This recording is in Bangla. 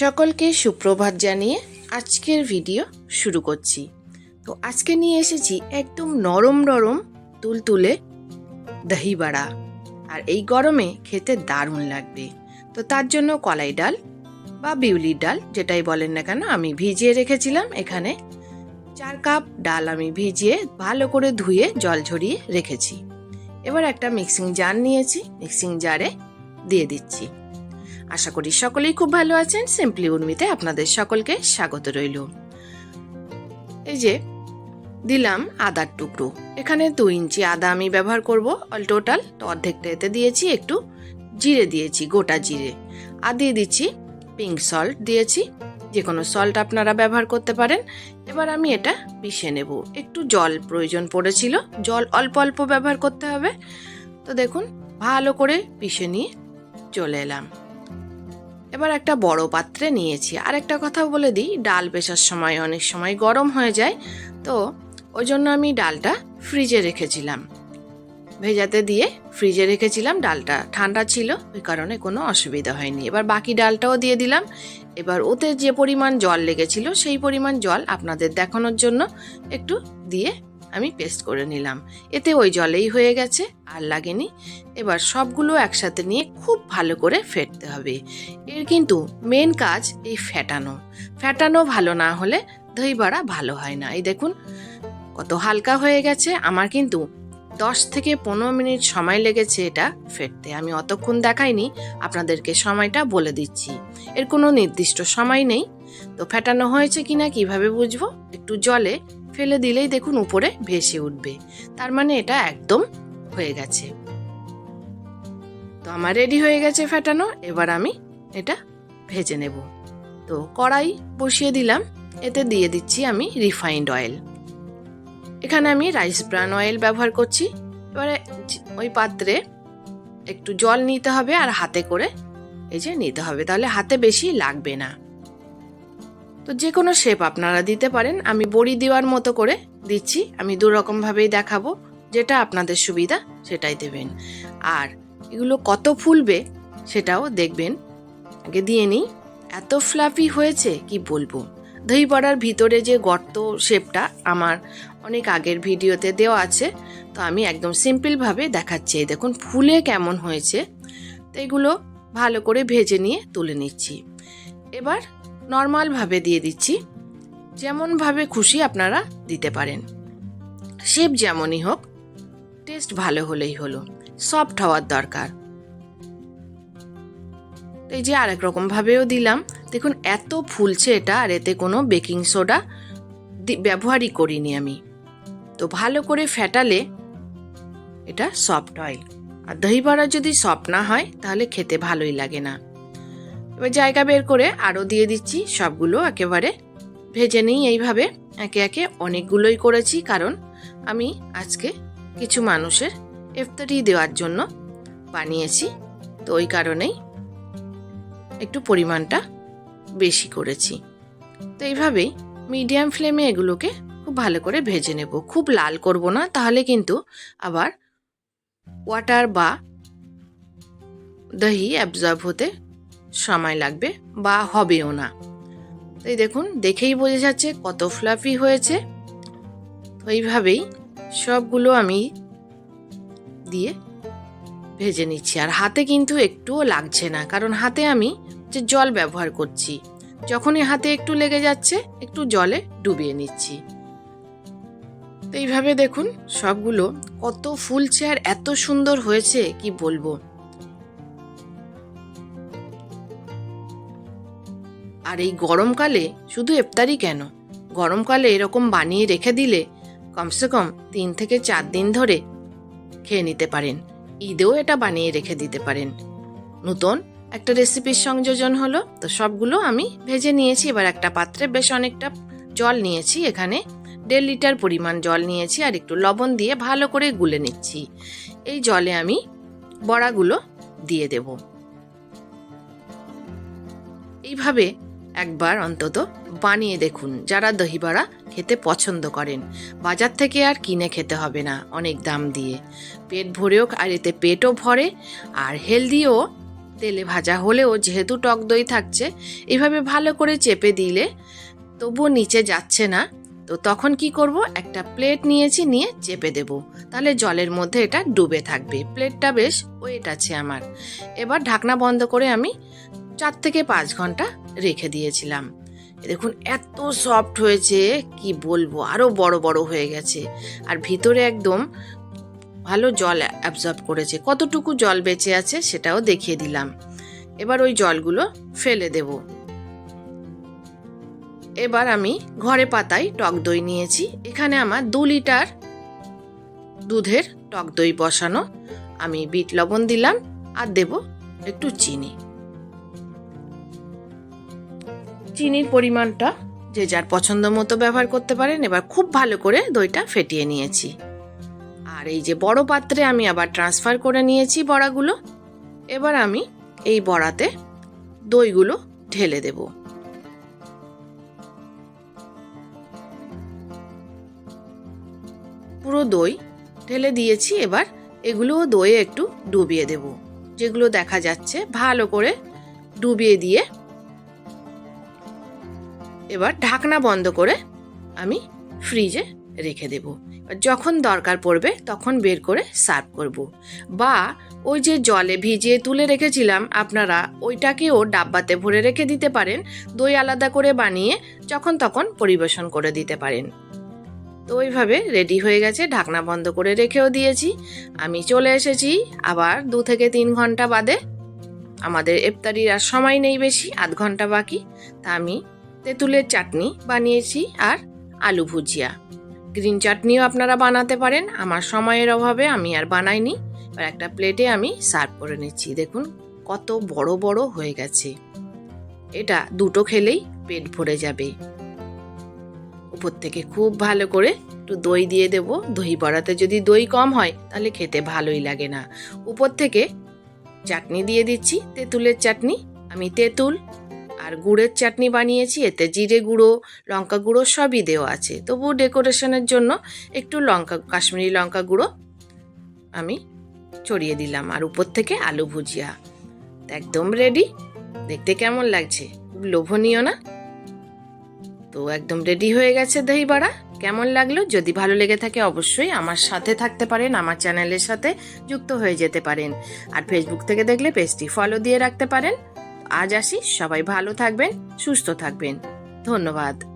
সকলকে সুপ্রভাত জানিয়ে আজকের ভিডিও শুরু করছি। তো আজকে নিয়ে এসেছি একদম নরম নরম তুলতুলে দহি বাড়া। আর এই গরমে খেতে দারুণ লাগবে। তো তার জন্য কলাই ডাল বা বিউলির ডাল, যেটাই বলেন না কেন, আমি ভিজিয়ে রেখেছিলাম এখানে। চার কাপ ডাল আমি ভিজিয়ে ভালো করে ধুয়ে জল ঝরিয়ে রেখেছি। এবার একটা মিক্সিং জার নিয়েছি, মিক্সিং জারে দিয়ে দিচ্ছি। আশা করি সকলেই খুব ভালো আছেন। সিম্পলি উর্মিতে আপনাদের সকলকে স্বাগত রইল। এই যে, দিলাম আদার টুকরো। এখানে দু ইঞ্চি আদা আমি ব্যবহার করব। অল টোটাল তো অর্ধেকটা এতে দিয়েছি, একটু জিরে দিয়েছি, গোটা জিরে। আর দিয়ে দিচ্ছি পিঙ্ক সল্ট দিয়েছি। যে কোনো সল্ট আপনারা ব্যবহার করতে পারেন। এবার আমি এটা পিষে নেব। একটু জল প্রয়োজন পড়েছিল। জল অল্প অল্প ব্যবহার করতে হবে। তো দেখুন, ভালো করে পিষে নিয়ে চলে এলাম। এবার একটা বড় পাত্রে নিয়েছি। আর একটা কথা বলে দিই, ডাল পেশার সময় অনেক সময় গরম হয়ে যায়, তো ওই জন্য আমি ডালটা ফ্রিজে রেখেছিলাম। ভেজাতে দিয়ে ফ্রিজে রেখেছিলাম ডালটা। ঠান্ডা ছিল, ওই কারণে কোনো অসুবিধা হয়নি। এবার বাকি ডালটাও দিয়ে দিলাম। এবার ওতে যে পরিমাণ জল লেগেছিল, সেই পরিমাণ জল আপনাদের দেখানোর জন্য একটু দিয়ে আমি পেস্ট করে নিলাম। এতে ওই জলেই হয়ে গেছে, আর লাগেনি। এবার সবগুলো একসাথে নিয়ে খুব ভালো করে ফেটতে হবে। এর কিন্তু মেন কাজ এই ফ্যাটানো ফ্যাটানো ভালো না হলে দই বড়া ভালো হয় না। এই দেখুন, কত হালকা হয়ে গেছে। আমার কিন্তু দশ থেকে পনেরো মিনিট সময় লেগেছে এটা ফেটতে। আমি অতক্ষণ দেখাইনি, আপনাদেরকে সময়টা বলে দিচ্ছি। এর কোনো নির্দিষ্ট সময় নেই। তো ফেটানো হয়েছে কিনা কীভাবে বুঝব? একটু জলে ফেলে দিলেই দেখুন উপরে ভেসে উঠবে। তার মানে এটা একদম হয়ে গেছে। তো আমার রেডি হয়ে গেছে ফেটানো, এবার আমি এটা ভেজে নেব। তো কড়াই বসিয়ে দিলাম, এতে দিয়ে দিচ্ছি আমি রিফাইন্ড অয়েল এখানে আমি রাইস ব্রান অয়েল ব্যবহার করছি। এবারে ওই পাত্রে একটু জল নিতে হবে আর হাতে করে এই যে নিতে হবে, তাহলে হাতে বেশি লাগবে না। তো যে কোনো শেপ আপনারা দিতে পারেন। আমি বড়ি দেওয়ার মতো করে দিচ্ছি। আমি দু রকমভাবেই দেখাবো। যেটা আপনাদের সুবিধা, সেটাই দেবেন। আর এগুলো কত ফুলবে, সেটাও দেখবেন। আগে দিয়ে নিই। এত ফ্লাফি হয়েছে, কি বলব? দই বড়ার ভিতরে যে গর্ত শেপটা আমার অনেক আগের ভিডিওতে দেওয়া আছে। তো আমি একদম সিম্পলভাবে দেখাচ্ছি। দেখুন, ফুলে কেমন হয়েছে। তো এগুলো ভালো করে ভেজে নিয়ে তুলে নিচ্ছি। এবার নর্মালভাবে দিয়ে দিচ্ছি। যেমনভাবে খুশি আপনারা দিতে পারেন। শেপ যেমনই হোক টেস্ট ভালো হলেই হলো। সফট হওয়ার দরকার। এই যে আরেক রকম ভাবেও দিলাম। দেখুন, এত ফুলছে এটা, আর এতে কোনো বেকিং সোডা ব্যবহারই করিনি আমি। তো ভালো করে ফেটালে এটা সফট হয় আর দহি বড়া যদি সফট না হয়, তাহলে খেতে ভালোই লাগে না। এবার জায়গা বের করে আরও দিয়ে দিচ্ছি সবগুলো একেবারে। ভেজে নিই এইভাবে। একে একে অনেকগুলোই করেছি কারণ আমি আজকে কিছু মানুষের ইফতারি দেওয়ার জন্য বানিয়েছি। তো ওই কারণেই একটু পরিমাণটা বেশি করেছি। তো এইভাবেই মিডিয়াম ফ্লেমে এগুলোকে খুব ভালো করে ভেজে নেব। খুব লাল করব না, তাহলে কিন্তু আবার ওয়াটার বা দহি অ্যাবজর্ব হতে সময় লাগবে বা হবেও না। তো এই দেখুন, দেখেই বোঝা যাচ্ছে কত ফ্লাফি হয়েছে। তো এইভাবেই সবগুলো আমি দিয়ে ভেজে নিচ্ছি। আর হাতে কিন্তু একটুও লাগছে না, কারণ হাতে আমি যে জল ব্যবহার করছি, যখনই হাতে একটু লেগে যাচ্ছে, একটু জলে ডুবিয়ে নিচ্ছি। তো এইভাবে দেখুন সবগুলো কত ফুলছে আর এত সুন্দর হয়েছে, কি বলব? আর এই গরমকালে শুধু ইফতারি কেন? গরমকালে এরকম বানিয়ে রেখে দিলে কমসে কম তিন থেকে চার দিন ধরে খেয়ে নিতে পারেন। ঈদেও এটা বানিয়ে রেখে দিতে পারেন। নতুন একটা রেসিপির সংযোজন হলো, তো সবগুলো আমি ভেজে নিয়েছি। এবার একটা পাত্রে বেশ অনেকটা জল নিয়েছি। এখানে দেড় লিটার পরিমাণ জল নিয়েছি আর একটু লবণ দিয়ে ভালো করে গুলে নিচ্ছি। এই জলে আমি বড়াগুলো দিয়ে দেব। এইভাবে একবার অন্তত বানিয়ে দেখুন যারা দহি বড়া খেতে পছন্দ করেন। বাজার থেকে আর কিনে খেতে হবে না, অনেক দাম দিয়ে। পেট ভরেও আর এতে পেটও ভরে, আর হেলদিও তেলে ভাজা হলেও যেহেতু টক দই থাকছে, এভাবে ভালো করে চেপে দিলে তবুও নিচে যাচ্ছে না। তো তখন কি করব? একটা প্লেট নিয়েছি, নিয়ে চেপে দেব। তাহলে জলের মধ্যে এটা ডুবে থাকবে। প্লেটটা বেশ ওয়েট আছে আমার। এবার ঢাকনা বন্ধ করে আমি চার থেকে পাঁচ ঘণ্টা রেখে দিয়েছিলাম। দেখুন, এত সফট হয়েছে, কি বলব আরও বড় বড় হয়ে গেছে। আর ভিতরে একদম ভালো জল অ্যাবজর্ব করেছে। কতটুকু জল বেঁচে আছে সেটাও দেখিয়ে দিলাম। এবার ওই জলগুলো ফেলে দেব। এবার আমি ঘরে পাতায় টক দই নিয়েছি। এখানে আমার দু লিটার দুধের টক দই বসানো। আমি বিট লবণ দিলাম আর দেব একটু চিনি। চিনির পরিমাণটা যে যার পছন্দ মতো ব্যবহার করতে পারেন, এবার খুব ভালো করে দইটা ফেটিয়ে নিয়েছি। আর এই যে বড় পাত্রে আমি আবার ট্রান্সফার করে নিয়েছি বড়াগুলো, এবার আমি এই বড়াতে দইগুলো ঢেলে দেব। পুরো দই ঢেলে দিয়েছি, এবার এগুলোও দইয়ে একটু ডুবিয়ে দেব। যেগুলো দেখা যাচ্ছে ভালো করে ডুবিয়ে দিয়ে এবার ঢাকনা বন্ধ করে আমি ফ্রিজে রেখে দেব। যখন দরকার পড়বে তখন বের করে সার্ভ করব। বা ওই যে জলে ভিজিয়ে তুলে রেখেছিলাম, আপনারা ওইটাকেও ডাব্বাতে ভরে রেখে দিতে পারেন। দই আলাদা করে বানিয়ে যখন তখন পরিবেশন করে দিতে পারেন। তো ওইভাবে রেডি হয়ে গেছে, ঢাকনা বন্ধ করে রেখেও দিয়েছি। আমি চলে এসেছি আবার দু থেকে তিন ঘণ্টা বাদে। আমাদের ইফতারির আর সময় নেই বেশি, আধ ঘণ্টা বাকি। তা আমি তেঁতুলের চাটনি বানিয়েছি আর আলু ভুজিয়া। গ্রিন চাটনিও আপনারা বানাতে পারেন, আমার সময়ের অভাবে আমি আর বানাইনি, এবার একটা প্লেটে আমি সার্ভ করে নিচ্ছি। দেখুন, কত বড় বড় হয়ে গেছে। এটা দুটো খেলেই পেট ভরে যাবে। উপর থেকে খুব ভালো করে একটু দই দিয়ে দেব। দই বড়াতে যদি দই কম হয়, তাহলে খেতে ভালোই লাগে না। উপর থেকে চাটনি দিয়ে দিচ্ছি, তেঁতুলের চাটনি, আমি তেঁতুল আর গুড়ের চাটনি বানিয়েছি, এতে জিরে গুঁড়ো, লঙ্কা গুঁড়ো সবই দেওয়া আছে। তবু ডেকোরেশনের জন্য একটু লঙ্কা, কাশ্মীরি লঙ্কা গুঁড়ো আমি ছড়িয়ে দিলাম আর উপর থেকে আলু ভুজিয়া। একদম রেডি দেখতে কেমন লাগছে? খুব লোভনীয় না? তো একদম রেডি হয়ে গেছে দহি বড়া কেমন লাগল? যদি ভালো লেগে থাকে অবশ্যই আমার সাথে থাকতে পারেন, আমার চ্যানেলের সাথে যুক্ত হয়ে যেতে পারেন। আর ফেসবুক থেকে দেখলে পেজটি ফলো দিয়ে রাখতে পারেন। আজ আসি সবাই ভালো থাকবেন সুস্থ থাকবেন। ধন্যবাদ।